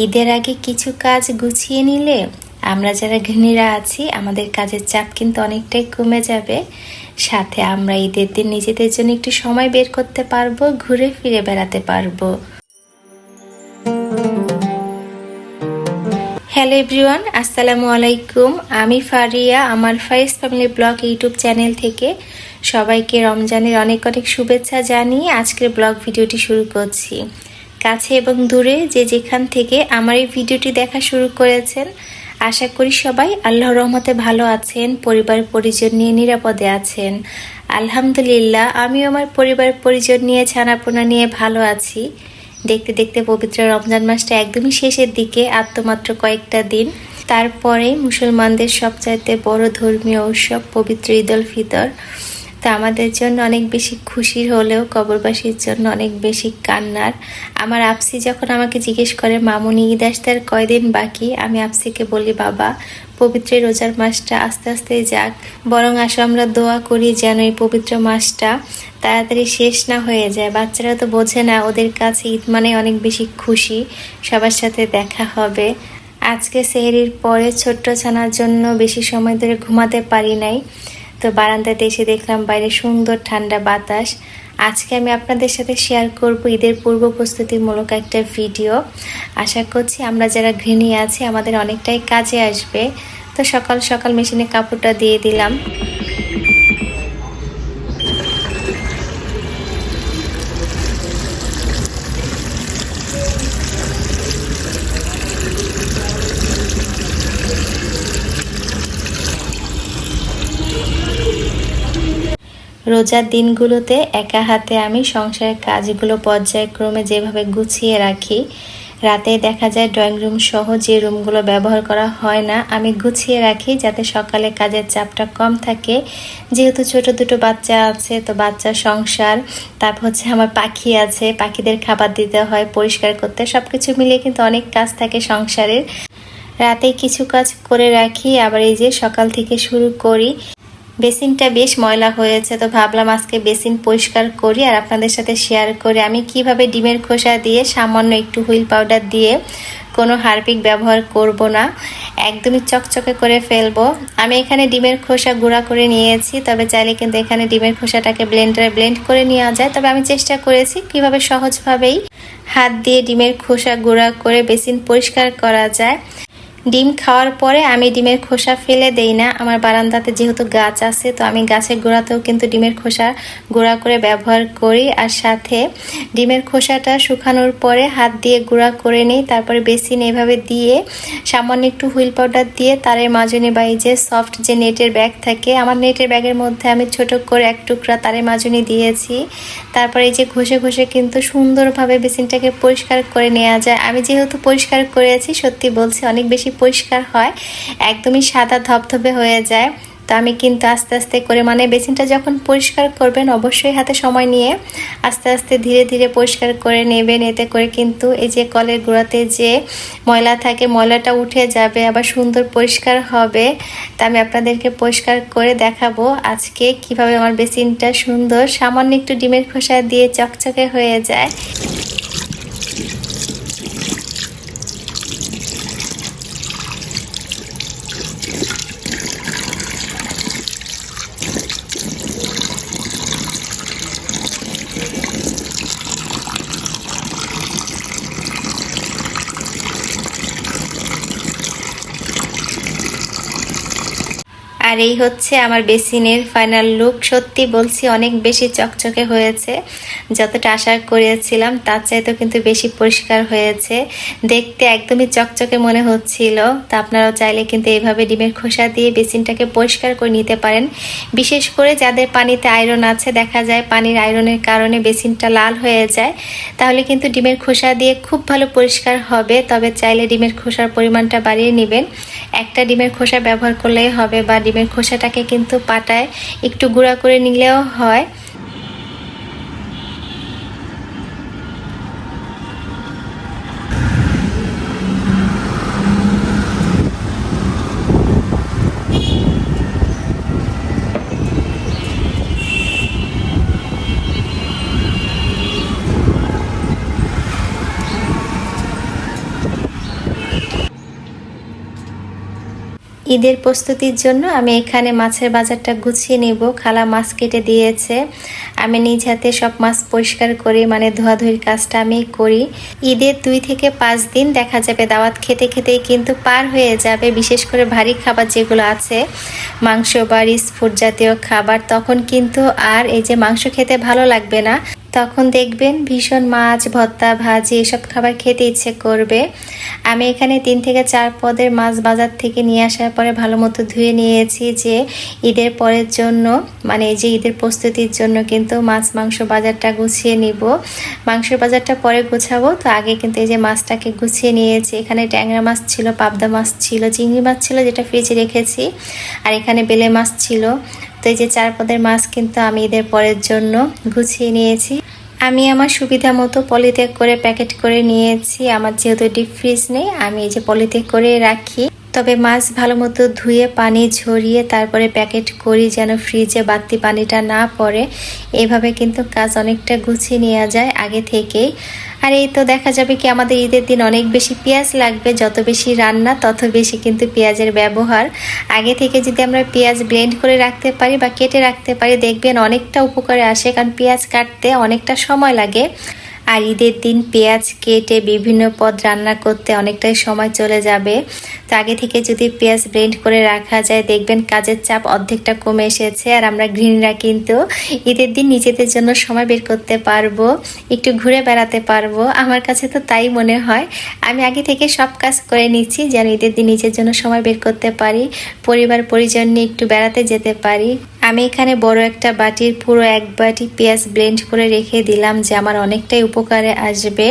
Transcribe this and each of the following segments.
ঈদের আগে কিছু কাজ গুছিয়ে নিলে আমরা যারা গৃহিণীরা আছি, আমাদের কাজের চাপ কিন্তু অনেকটাই কমে যাবে। সাথে আমরা ঈদের দিন নিজেদের জন্য একটু সময় বের করতে পারব, ঘুরে ফিরে বেড়াতে পারব। হ্যালো এভরিওয়ান, আসসালামু আলাইকুম। আমি ফারিয়া, আমার ফাইস ফ্যামিলি ব্লগ ইউটিউব চ্যানেল থেকে সবাইকে রমজানের অনেক অনেক শুভেচ্ছা জানিয়ে আজকের ব্লগ ভিডিওটি শুরু করছি। কাছে এবং দূরে যে যেখান থেকে আমার এই ভিডিওটি দেখা শুরু করেছেন, আশা করি সবাই আল্লাহর রহমতে ভালো আছেন, পরিবার পরিজন নিয়ে নিরাপদে আছেন। আলহামদুলিল্লাহ, আমিও আমার পরিবার পরিজন নিয়ে ছানাপোনা নিয়ে ভালো আছি। দেখতে দেখতে পবিত্র রমজান মাসটা একদমই শেষের দিকে, আত্মমাত্র কয়েকটা দিন। তারপরে মুসলমানদের সবচাইতে বড় ধর্মীয় উৎসব পবিত্র ঈদ ফিতর। তা আমাদের জন্য অনেক বেশি খুশির হলেও কবরবাসীর জন্য অনেক বেশি কান্নার। আমার আপসি যখন আমাকে জিজ্ঞেস করে, মামুনি, ঈদ আসতে আর কয়দিন বাকি? আমি আপসিকে বলি, বাবা, পবিত্র রোজার মাসটা আস্তে আস্তে যাক। বরং আসো, আমরা দোয়া করি যেন এই পবিত্র মাসটা তাড়াতাড়ি শেষ না হয়ে যায়। বাচ্চারা তো বোঝে না, ওদের কাছে ঈদ মানে অনেক বেশি খুশি। সবার সাথে দেখা হবে। আজকে সেহরির পরে ছোট্ট ছানার জন্য বেশি সময় ধরে ঘুমাতে পারি নাই। তো বারান্দাতে এসে দেখলাম বাইরে সুন্দর ঠান্ডা বাতাস। আজকে আমি আপনাদের সাথে শেয়ার করব ঈদের পূর্ব প্রস্তুতিমূলক একটা ভিডিও আশা করছি আমরা যারা গৃহিণী আছি, আমাদের অনেকটাই কাজে আসবে। তো সকাল সকাল মেশিনে কাপড়টা দিয়ে দিলাম। রোজার দিনগুলোতে একা হাতে আমি সংসারের কাজগুলো পর্যায়ক্রমে যেভাবে গুছিয়ে রাখি, রাতে দেখা যায় ড্রয়িং রুম সহ যে রুমগুলো ব্যবহার করা হয় না, আমি গুছিয়ে রাখি যাতে সকালে কাজের চাপটা কম থাকে। যেহেতু ছোট দুটো বাচ্চা আছে, তো বাচ্চা সংসার, তারপর হচ্ছে আমার পাখি আছে, পাখিদের খাবার দিতে হয়, পরিষ্কার করতে সব কিছু মিলিয়ে কিন্তু অনেক কাজ থাকে সংসারের। রাতে কিছু কাজ করে রাখি, আবার এই যে সকাল থেকে শুরু করি বেসিনটা বেশ ময়লা হয়েছে, তো ভাবলাম আজকে বেসিন পরিষ্কার করি আর আপনাদের সাথে শেয়ার করে। আমি কীভাবে ডিমের খোসা দিয়ে সামান্য একটু হুইল পাউডার দিয়ে কোনো হারপিক ব্যবহার করব না, একদমই চকচকে করে ফেলব। আমি এখানে ডিমের খোসা গুঁড়া করে নিয়েছি, তবে চাইলে কিন্তু এখানে ডিমের খোসাটাকে ব্লেন্ডারে ব্লেন্ড করে নেওয়া যায়। তবে আমি চেষ্টা করেছি কীভাবে সহজভাবেই হাত দিয়ে ডিমের খোসা গুঁড়া করে বেসিন পরিষ্কার করা যায়। ডিম খাওয়ার পরে আমি ডিমের খোসা ফেলে দেই না। আমার বারান্দাতে যেহেতু গাছ আছে, তো আমি গাছের গোড়াতেও কিন্তু ডিমের খোসা গুঁড়া করে ব্যবহার করি। আর সাথে ডিমের খোসাটা শুকানোর পরে হাত দিয়ে গুঁড়া করে নিই। তারপরে বেসিন এভাবে দিয়ে, সামান্য একটু হুইল পাউডার দিয়ে, তারের মাজনে বা এই যে সফট যে নেটের ব্যাগ থাকে, আমার নেটের ব্যাগের মধ্যে আমি ছোট করে এক টুকরা তারের মাজনি দিয়েছি। তারপরে এই যে ঘষে ঘষে কিন্তু সুন্দরভাবে বেসিনটাকে পরিষ্কার করে নেওয়া যায়। আমি যেহেতু পরিষ্কার করেছি, সত্যি বলছি, অনেক বেশি পরিষ্কার হয়, একদমই সাদা ধবধবে হয়ে যায়। তো আমি কিন্তু আস্তে আস্তে করে মানে বেসিনটা যখন পরিষ্কার করবেন, অবশ্যই হাতে সময় নিয়ে আস্তে আস্তে ধীরে ধীরে পরিষ্কার করে নেবেন। এতে করে কিন্তু এই যে কলের গোড়াতে যে ময়লা থাকে, ময়লাটা উঠে যাবে, আবার সুন্দর পরিষ্কার হবে। তা আমি আপনাদেরকে পরিষ্কার করে দেখাবো আজকে কীভাবে আমার বেসিনটা সুন্দর, সামান্য একটু ডিমের খোসা দিয়ে চকচকে হয়ে যায়। আর এই হচ্ছে আমার বেসিনের ফাইনাল লুক সত্যি বলছি, অনেক বেশি চকচকে হয়েছে। যতটা আশা করেছিলাম, তার চাইতেও কিন্তু বেশি পরিষ্কার হয়েছে। দেখতে একদমই চকচকে মনে হচ্ছিল। তা আপনারাও চাইলে কিন্তু এইভাবে ডিমের খোসা দিয়ে বেসিনটাকে পরিষ্কার করে নিতে পারেন। বিশেষ করে যাদের পানিতে আয়রন আছে, দেখা যায় পানির আয়রনের কারণে বেসিনটা লাল হয়ে যায়। তাহলে কিন্তু ডিমের খোসা দিয়ে খুব ভালো পরিষ্কার হবে। তবে চাইলে ডিমের খোসার পরিমাণটা বাড়িয়ে নেবেন। একটা ডিমের খোসা ব্যবহার করলেই হবে বা ডিমের খোসাটাকে কিন্তু পাটায় একটু গুঁড়া করে নিলেও হয়। ঈদের প্রস্তুতির জন্য আমি এখানে মাছের বাজারটা গুছিয়ে নেব। খালা মাছ কেটে দিয়েছে। আমি নিজ হাতে সব মাছ পরিষ্কার করি মানে ধোয়াধুয়ির কাজটা আমি করি। ঈদের দুই থেকে পাঁচ দিন দেখা যাবে, দাওয়াত খেতে খেতেই কিন্তু পার হয়ে যাবে। বিশেষ করে ভারী খাবার যেগুলো আছে, মাংস বা ফুড জাতীয় খাবার, তখন কিন্তু আর এই যে মাংস খেতে ভালো লাগবে না। তখন দেখবেন ভীষণ মাছ, ভর্তা, ভাজি এসব খাবার খেতে ইচ্ছে করবে। আমি এখানে তিন থেকে চার পদের মাছ বাজার থেকে নিয়ে আসার পরে ভালো মতো ধুয়ে নিয়েছি যে ঈদের পরের জন্য মানে এই যে ঈদের প্রস্তুতির জন্য কিন্তু মাছ মাংস বাজারটা গুছিয়ে নিব। মাংসের বাজারটা পরে গুছাবো, তো আগে কিন্তু এই যে মাছটাকে গুছিয়ে নিয়েছি। এখানে ট্যাংরা মাছ ছিল, পাবদা মাছ ছিল, চিংড়ি মাছ ছিল যেটা ফ্রিজে রেখেছি, আর এখানে বেলে মাছ ছিল। তো এই যে চার পদের মাছ কিন্তু আমি ঈদের পরের জন্য গুছিয়ে নিয়েছি। আমি আমার সুবিধা মতো পলিত্যাগ করে প্যাকেট করে নিয়েছি। আমার যেহেতু ডিপ ফ্রিজ নেই, আমি এই যে পলিত্যাগ করে রাখি। তবে মাছ ভালো মতো ধুয়ে পানি ঝরিয়ে তারপরে প্যাকেট করি যেন ফ্রিজে বাড়তি পানিটা না পড়ে। এভাবে কিন্তু কাজ অনেকটা গুছিয়ে নেওয়া যায় আগে থেকেই। আর এই তো দেখা যাবে কি আমাদের ঈদের দিন অনেক বেশি পেঁয়াজ লাগবে, যত বেশি রান্না তত বেশি কিন্তু পেঁয়াজের ব্যবহার। আগে থেকে যদি আমরা পেঁয়াজ ব্লেন্ড করে রাখতে পারি বা কেটে রাখতে পারি, দেখবেন অনেকটা উপকারে আসে। কারণ পেঁয়াজ কাটতে অনেকটা সময় লাগে। আর ঈদের দিন পেঁয়াজ কেটে বিভিন্ন পদ রান্না করতে অনেকটাই সময় চলে যাবে। তো আগে থেকে যদি পেঁয়াজ ব্লেন্ড করে রাখা যায়, দেখবেন কাজের চাপ অর্ধেকটা কমে এসেছে। আর আমরা গৃহিণীরা কিন্তু ঈদের দিন নিজেদের জন্য সময় বের করতে পারব, একটু ঘুরে বেড়াতে পারব। আমার কাছে তো তাই মনে হয়। আমি আগে থেকে সব কাজ করে নিচ্ছি যেন ঈদের দিন নিজের জন্য সময় বের করতে পারি পরিবার পরিজন নিয়ে একটু বেড়াতে যেতে পারি। আমি এখানে বড় একটা বাটির পুরো এক বাটি পেঁয়াজ ব্লেন্ড করে রেখে দিলাম যে আমার অনেকটাই উপকারে আসবে।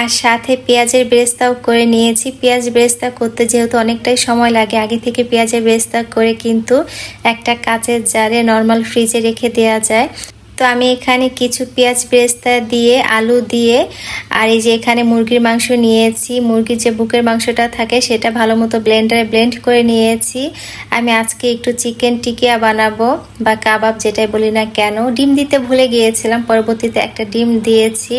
আর সাথে পেঁয়াজের বেস্তাও করে নিয়েছি। পেঁয়াজ বেস্তা করতে যেহেতু অনেকটাই সময় লাগে, আগে থেকে পেঁয়াজের বেস্তা করে কিন্তু একটা কাঁচের জারে নর্মাল ফ্রিজে রেখে দেওয়া যায়। তো আমি এখানে কিছু পেঁয়াজ বেরেস্তা দিয়ে, আলু দিয়ে, আর এই যে এখানে মুরগির মাংস নিয়েছি। মুরগির যে বুকের মাংসটা থাকে সেটা ভালো মতো ব্লেন্ডারে ব্লেন্ড করে নিয়েছি। আমি আজকে একটু চিকেন টিকিয়া বানাবো বা কাবাব যেটাই বলি না কেন। ডিম দিতে ভুলে গিয়েছিলাম, পরবর্তীতে একটা ডিম দিয়েছি।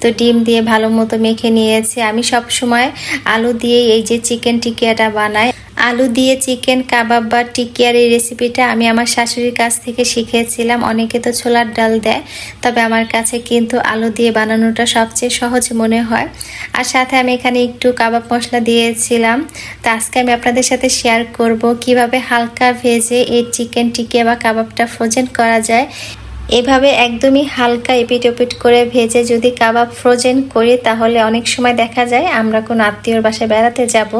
তো ডিম দিয়ে ভালো মতো মেখে নিয়েছি। আমি সব সময় আলু দিয়ে এই যে চিকেন টিকিয়াটা বানাই। আলু দিয়ে চিকেন, কাবাব বা টিকিয়ার এই রেসিপিটা আমি আমার শাশুড়ির কাছ থেকে শিখেছিলাম। অনেকে তো ছোলার ডাল দেয়, তবে আমার কাছে কিন্তু আলু দিয়ে বানানোটা সবচেয়ে সহজ মনে হয়। আর সাথে আমি এখানে একটু কাবাব মশলা দিয়েছিলাম। তো আজকে আমি আপনাদের সাথে শেয়ার করব কীভাবে হালকা ভেজে এই চিকেন টিকিয়া বা কাবাবটা ফ্রোজেন করা যায়। এভাবে একদমই হালকা এপিট ওপিট করে ভেজে যদি কাবাব ফ্রোজেন করি, তাহলে অনেক সময় দেখা যায় আমরা কোনো আত্মীয়র বাসায় বেড়াতে যাব।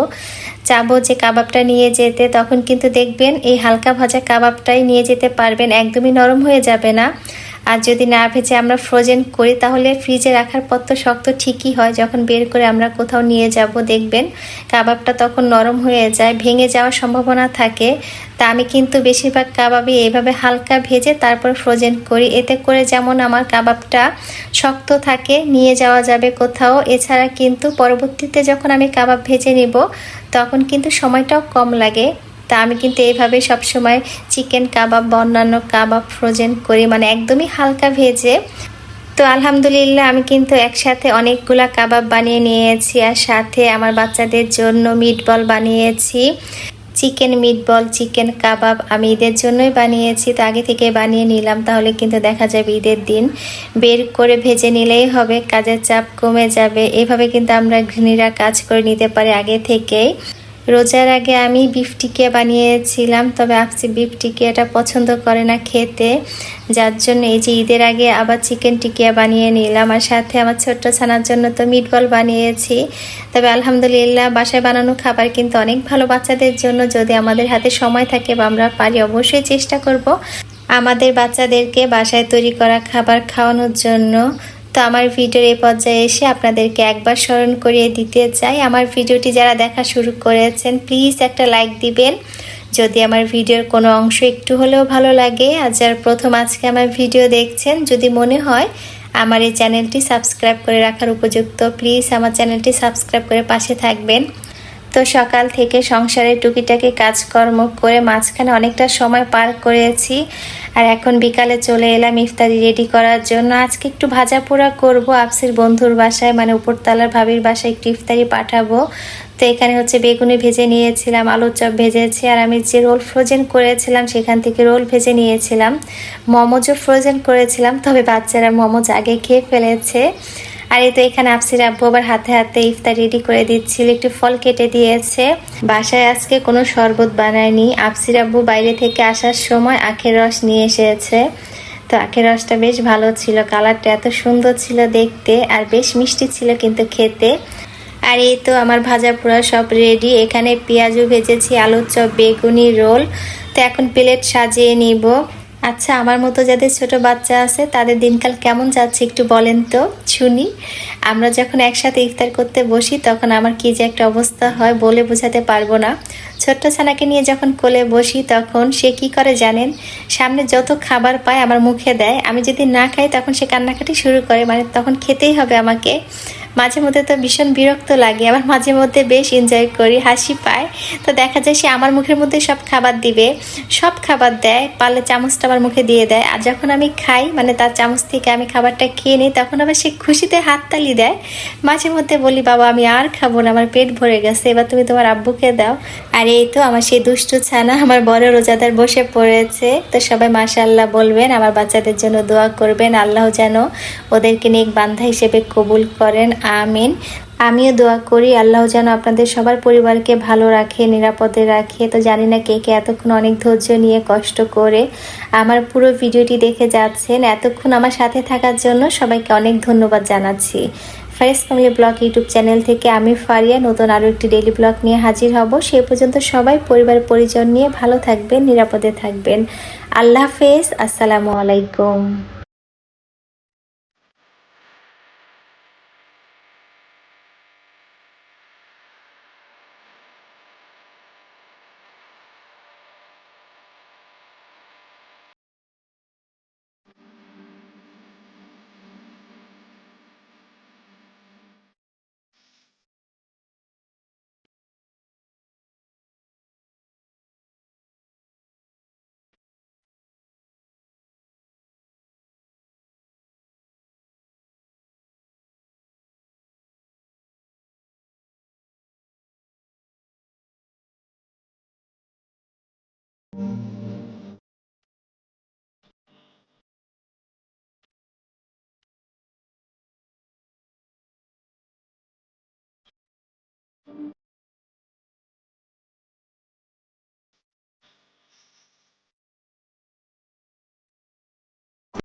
চাবো যে কাবাবটা নিয়ে যেতে, তখন কিন্তু দেখবেন এই হালকা ভাজা কাবাবটাই নিয়ে যেতে পারবেন, একদমই নরম হয়ে যাবে না। আর যদি না ভেজে আমরা ফ্রোজেন করি, তাহলে ফ্রিজে রাখার পর তো শক্ত ঠিকই হয়। যখন বের করে আমরা কোথাও নিয়ে যাব, দেখবেন কাবাবটা তখন নরম হয়ে যায়, ভেঙে যাওয়ার সম্ভাবনা থাকে। তা আমি কিন্তু বেশিরভাগ কাবাবই এইভাবে হালকা ভেজে তারপর ফ্রোজেন করি। এতে করে যেমন আমার কাবাবটা শক্ত থাকে, নিয়ে যাওয়া যাবে কোথাও। এছাড়া কিন্তু পরবর্তীতে যখন আমি কাবাব ভেজে নিব, তখন কিন্তু সময়টাও কম লাগে। তা আমি কিন্তু এইভাবে সবসময় চিকেন কাবাব বা অন্যান্য কাবাব ফ্রোজেন করি মানে একদমই হালকা ভেজে। তো আলহামদুলিল্লাহ আমি কিন্তু একসাথে অনেকগুলা কাবাব বানিয়ে নিয়েছি আর সাথে আমার বাচ্চাদের জন্য মিট বল বানিয়েছি। চিকেন মিট বল চিকেন কাবাব আমি ঈদের জন্যই বানিয়েছি, তো আগে থেকে বানিয়ে নিলাম, তাহলে কিন্তু দেখা যাবে ঈদের দিন। বের করে ভেজে নিলেই হবে, কাজের চাপ কমে যাবে। এভাবে কিন্তু আমরা গৃহিণীরা কাজ করে নিতে পারি আগে থেকেই। রোজার আগে আমি বিফ টিকিয়া বানিয়েছিলাম, তবে আপসি বিফ টিকিয়াটা পছন্দ করে না খেতে। যার জন্য এই যে ঈদের আগে আবার চিকেন টিকিয়া বানিয়ে নিলাম, আর সাথে আমার ছোট্ট ছানার জন্য তো মিটবল বানিয়েছি। তবে আলহামদুলিল্লাহ বাসায় বানানো খাবার কিন্তু অনেক ভালো বাচ্চাদের জন্য, যদি আমাদের হাতে সময় থাকে বা আমরা পারি অবশ্যই চেষ্টা করব। আমাদের বাচ্চাদেরকে বাসায় তৈরি করা খাবার খাওয়ানোর জন্য তো আমার ভিডিওর এই পর্যায়ে এসে আপনাদেরকে একবার স্মরণ করিয়ে দিতে চাই। আমার ভিডিওটি যারা দেখা শুরু করেছেন প্লিজ একটা লাইক দিবেন। যদি আমার ভিডিওর কোনো অংশ একটু হলেও ভালো লাগে, আর যার প্রথম আজকে আমার ভিডিও দেখছেন, যদি মনে হয় আমার এই চ্যানেলটি সাবস্ক্রাইব করে রাখার উপযুক্ত প্লিজ আমার চ্যানেলটি সাবস্ক্রাইব করে পাশে থাকবেন। তো সকাল থেকে সংসারের টুকিটাকি কাজকর্ম করে মাঝখানে অনেকটা সময় পার করেছি। আর এখন বিকালে চলে এলাম ইফতারি রেডি করার জন্য। আজকে একটু ভাজা পোড়া করব, আপসির বন্ধুর বাসায় মানে উপরতলার ভাবির বাসায় একটু ইফতারি পাঠাবো। তো এখানে হচ্ছে বেগুনি ভেজে নিয়েছিলাম, আলুর চপ ভেজেছি, আর আমি যে রোল ফ্রোজেন করেছিলাম সেখান থেকে রোল ভেজে নিয়েছিলাম। মোমোজও ফ্রোজেন করেছিলাম, তবে বাচ্চারা মোমোজ আগে খেয়ে ফেলেছে। আর এই তো এখানে আপসির আব্বু আবার হাতে হাতে ইফতার রেডি করে দিচ্ছিল। একটু ফল কেটে দিয়েছে। বাসায় আজকে কোনো শরবত বানায়নি। আপসির আব্বু বাইরে থেকে আসার সময় আখের রস নিয়ে এসেছে। তো আখের রসটা বেশ ভালো ছিল। কালারটা এত সুন্দর ছিল দেখতে আর বেশ মিষ্টি ছিল কিন্তু খেতে। আর এই তো আমার ভাজা পোড়া সব রেডি এখানে পেঁয়াজও ভেজেছি, আলুর চপ, বেগুনি, রোল। তো এখন প্লেট সাজিয়ে নিব। আচ্ছা আমার মতো যাদের ছোট বাচ্চা আছে, তাদের দিনকাল কেমন যাচ্ছে একটু বলেন তো? শুনি। আমরা যখন একসাথে ইফতার করতে বসি, তখন আমার কি যে একটা অবস্থা হয় বলে বোঝাতে পারব না। ছোট্ট ছানাকে নিয়ে যখন কোলে বসি, তখন সে কি করে জানেন? সামনে যত খাবার পায় আমার মুখে দেয়। আমি যদি না খাই, তখন সে কান্নাকাটি শুরু করে মানে তখন খেতেই হবে আমাকে। মাঝে মধ্যে তো ভীষণ বিরক্ত লাগে, আবার মাঝে মধ্যে বেশ এনজয় করি, হাসি পায়। তো দেখা যায় সে আমার মুখের মধ্যে সব খাবার দিবে, সব খাবার দেয়, পারলে চামচটা আমার মুখে দিয়ে দেয়। আর যখন আমি খাই মানে তার চামচ থেকে আমি খাবারটা খেয়ে নিই, তখন আবার সে খুশিতে হাততালি দেয়। মাঝে মধ্যে বলি, বাবা, আমি আর খাব না, আমার পেট ভরে গেছে, এবার তুমি তোমার আব্বুকে দাও। আর এই তো আমার সেই দুষ্টু ছানা, আমার বড় রোজাদার বসে পড়েছে। তো সবাই মাশাল্লাহ বলবেন, আমার বাচ্চাদের জন্য দোয়া করবেন। আল্লাহ যেন ওদেরকে নেক বান্ধা হিসেবে কবুল করেন। আমিন। আমিও দোয়া করি, আল্লাহ যেন আপনাদের সবার পরিবারকে ভালো রাখে, নিরাপদে রাখে। তো জানি না কে কে এতক্ষণ অনেক ধৈর্য নিয়ে কষ্ট করে আমার পুরো ভিডিওটি দেখে যাচ্ছেন। এতক্ষণ আমার সাথে থাকার জন্য সবাইকে অনেক ধন্যবাদ জানাচ্ছি। Fares family blog YouTube channel থেকে আমি ফারিয়া, নতুন আরও একটি ডেইলি ব্লগ নিয়ে হাজির হব। সে পর্যন্ত সবাই পরিবার পরিজন নিয়ে ভালো থাকবেন, নিরাপদে থাকবেন। আল্লাহ হাফেজ, আসসালামু আলাইকুম।